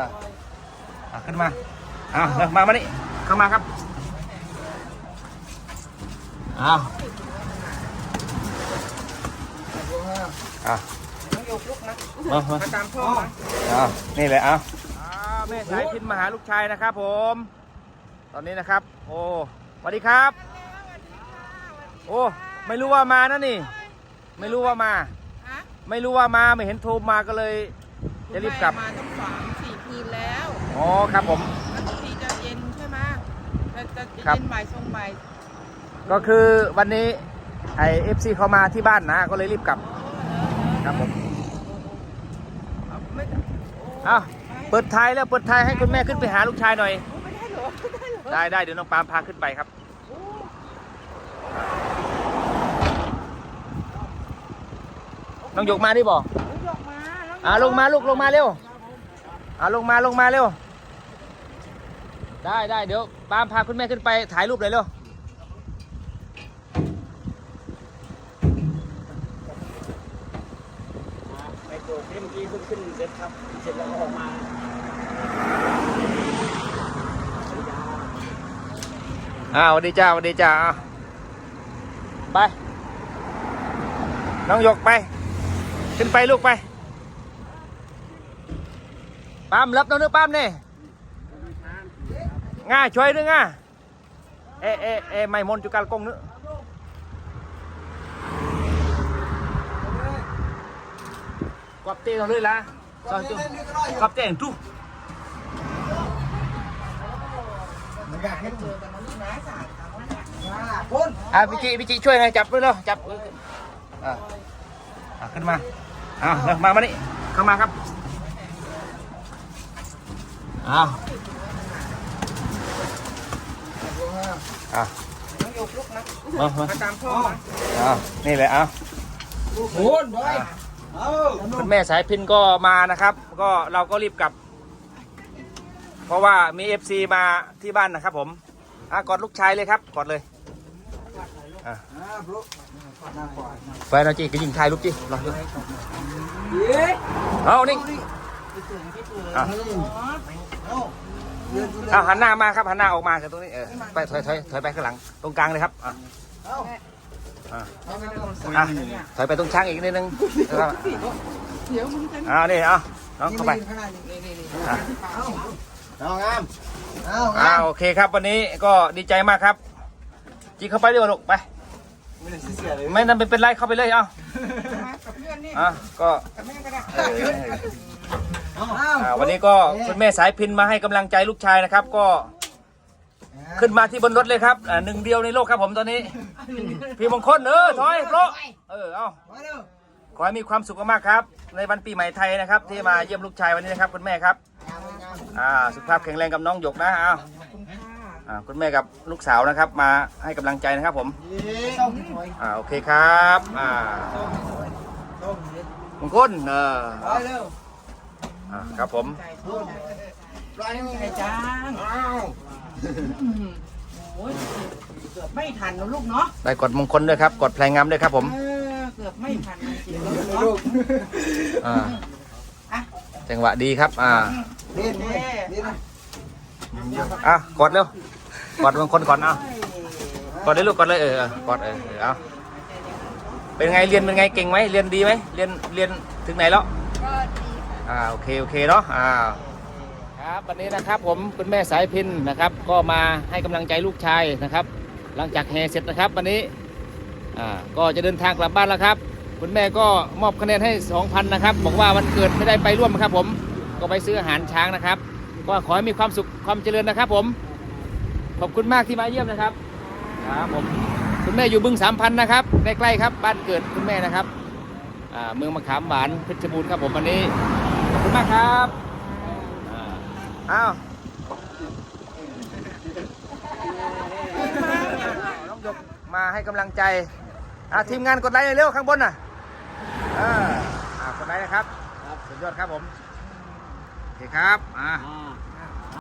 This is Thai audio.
อะอะขึ้นมาเอาเร็วมามานี่เข้ามาครับเอาอะต้องยกลุกนะมามามาตามพ่อมาเอานี่เลยเอาแม่สายพินมาหาลูกชายนะครับผม ตอนนี้นะครับ โอ้สวัสดีครับ โอ้ไม่รู้ว่ามานะนี่ ไม่รู้ว่ามาฮะไม่รู้ว่ามาไม่เห็นโทรมาก็เลย จะรีบกลับ มาต้องสามสี่ คืนแล้วอ๋อครับผม แล้วทุกทีจะเย็นใช่ไหมจะจะจะครับ เย็นบ่ายทรงบ่ายก็คือวันนี้ไอเอฟซีเขามาที่บ้านนะ ก็เลยรีบกลับ ครับผม เอาไม่เอาเปิดท้ายแล้วเปิดท้ายให้คุณแม่ขึ้นไปหาลูกชายหน่อย โอ้ไม่ได้เหรอไม่ได้เหรอได้ได้เดี๋ยวน้องปาล์มพาขึ้นไปครับ โอ้น้องหยกมาดิบอกยกมาแล้วอ่าลงมาลูกลงมาเร็ว อ่าลงมาลงมาเร็ว ได้ได้เดี๋ยวปาล์มพาคุณแม่ขึ้นไปถ่ายรูปเลยเร็วไปโกเมื่อกี้เพิ่งขึ้นเสร็จครับ เสร็จแล้วก็ออกมาอ่าสวัสดีจ้าสวัสดีจ้าอะไป น้องหยกไป ขึ้นไปลูกไป ปามรับน้องเนื้อปามนี่ง่าช่วยด้วยง่าเอะเอะเอะไม่มนจุกาลกงนึกอบเต้เราเลยละซอยจุกอบเต้งทุกอะพี่จิพี่จิช่วยหน่อยจับด้วยเร็วจับอะอะขึ้นมาอะเร็วมามานี่เข้ามาครับ อ้าวอะต้องยกลุกนะมามามาตามพ่อมาอ้าวนี่เลยเอาคุณแม่สายพินก็มานะครับ ก็เราก็รีบกลับ เพราะว่ามีเอฟซีมาที่บ้านนะครับผมอะกอดลูกชายเลยครับกอดเลยอะแฟนเราจีก็ยิงทายลูกจีรอดูเอานี่ อะเอาหันหน้ามาครับหันหน้าออกมาจากตรงนี้เออไปถอยถอยถอยไปข้างหลัง ตรงกลางเลยครับอะอะไม่ได้โดนสอะยเนี่ยถอยไปตรงช่างอีกนิดนึงนะครับเดี๋ยวมึงจะอ่านี่เอาน้องเข้าไปนี่นี่นี่อะเอางามเอาอ่าโอเคครับวันนี้ก็ดีใจมากครับจีเข้าไปดีกว่าลูกไป ไม่ได้เสียเลยไม่นั่นเป็นไรเข้าไปเลยเอามากับเพื่อนนี่อะก็กับแม่ก็ได้เออเออเอาอ่าวันนี้ก็คุณแม่สายพินมาให้กำลังใจลูกชายนะครับ ก็ขึ้นมาที่บนรถเลยครับอ่าหนึ่งเดียวในโลกครับผมตอนนี้ พี่มงคลเออถอยโปรเออเอาไปเร็วขอให้มีความสุขมากๆครับ ในวันปีใหม่ไทยนะครับ ที่มาเยี่ยมลูกชายวันนี้นะครับคุณแม่ครับงามงามอ่าสุขภาพแข็งแรงกับน้องหยกนะเอาขอบคุณค่ะอ่าคุณแม่กับลูกสาวนะครับ มาให้กำลังใจนะครับผมเศร้าที่ถอยอ่าโอเคครับอ่าเศร้าที่ถอยเศร้าที่มงคลเออไปเร็ว อ่าครับผมใจรุ่นปล่อยมึงใจจ้างเอาโอ้ยเกือบไม่ทันแล้วลูกเนาะได้กดมงคลด้วยครับ กดแพลงงามด้วยครับ ผมเออเกือบไม่ทันจริงๆแล้วลูเนาะกอ่าอะจังหวะดีครับ อ่าเล่นเล่นเล่นอะกดเร็วกดมงคลก่อนเอากดได้ลูกกดเลยเออเออกดเออเออเอาเป็นไงเรียนเป็นไงเก่งไหมเรียนดีไหมเรียนเรียนถึงไหนแล้วก็ดีค่ะ อ่าโอเคโอเคเนาะอ่าครับวันนี้นะครับผมคุณแม่สายพินนะครับ ก็มาให้กำลังใจลูกชายนะครับ หลังจากแห่เสร็จนะครับวันนี้อ่าก็จะเดินทางกลับบ้านแล้วครับ คุณแม่ก็มอบคะแนนให้ 2,000นะครับบอกว่าวันเกิดไม่ได้ไปร่วมครับ ผมก็ไปซื้ออาหารช้างนะครับ ก็ขอให้มีความสุขความเจริญนะครับ ผมขอบคุณมากที่มาเยี่ยมนะครับครับผมคุณแม่อยู่บึงสามพันนะครับใกล้ๆครับ บ้านเกิดคุณแม่นะครับอ่าเมืองมะขามหวานเพชรบูรณ์ครับผมวันนี้ ขอบคุณมากครับอ้าวน้องหยกมาให้กำลังใจอ่าทีมงานกดไลค์เร็วข้างบนน่ะอ่ากดไลค์นะครับสุดยอดครับผมโอเคครับอ่า